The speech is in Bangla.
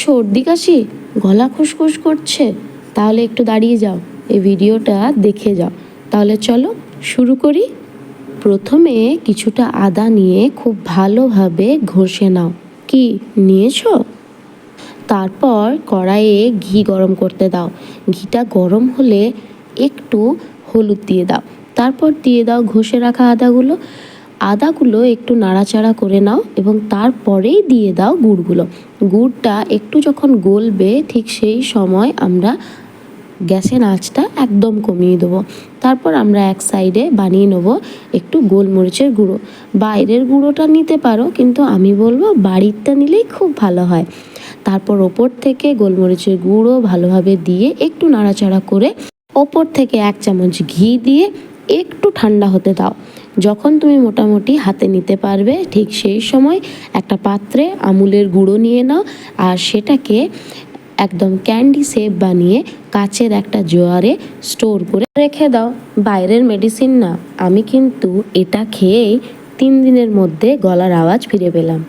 সর্দি কাশি, গলা খুসখুস করছে, তাহলে একটু দাঁড়িয়ে যাও, এই ভিডিওটা দেখে যাও। তাহলে চলো শুরু করি। প্রথমে কিছুটা আদা নিয়ে খুব ভালোভাবে ঘষে নাও। কি, নিয়েছো? তারপর কড়াইয়ে ঘি গরম করতে দাও। ঘিটা গরম হলে একটু হলুদ দিয়ে দাও। তারপর দিয়ে দাও ঘষে রাখা আদাগুলো। আদাগুলো একটু নাড়াচাড়া করে নাও এবং তারপরেই দিয়ে দাও গুড়গুলো। গুড়টা একটু যখন গলবে ঠিক সেই সময় আমরা গ্যাসের আঁচটা একদম কমিয়ে দেবো। তারপর আমরা এক সাইডে বানিয়ে নেব একটু গোলমরিচের গুঁড়ো। বাইরের গুঁড়োটা নিতে পারো, কিন্তু আমি বলব বাড়িরটা নিলেই খুব ভালো হয়। তারপর ওপর থেকে গোলমরিচের গুঁড়ো ভালোভাবে দিয়ে একটু নাড়াচাড়া করে ওপর থেকে এক চামচ ঘি দিয়ে একটু ঠান্ডা হতে দাও। যখন তুমি মোটামুটি হাতে নিতে পারবে, ঠিক সেই সময় একটা পাত্রে আমুলের গুঁড়ো নিয়ে নাও আর সেটাকে একদম ক্যান্ডি শেপ বানিয়ে কাচের একটা জোয়ারে স্টোর করে রেখে দাও। বাইরের মেডিসিন না, আমি কিন্তু এটা খেয়েই তিন দিনের মধ্যে গলার আওয়াজ ফিরে পেলাম।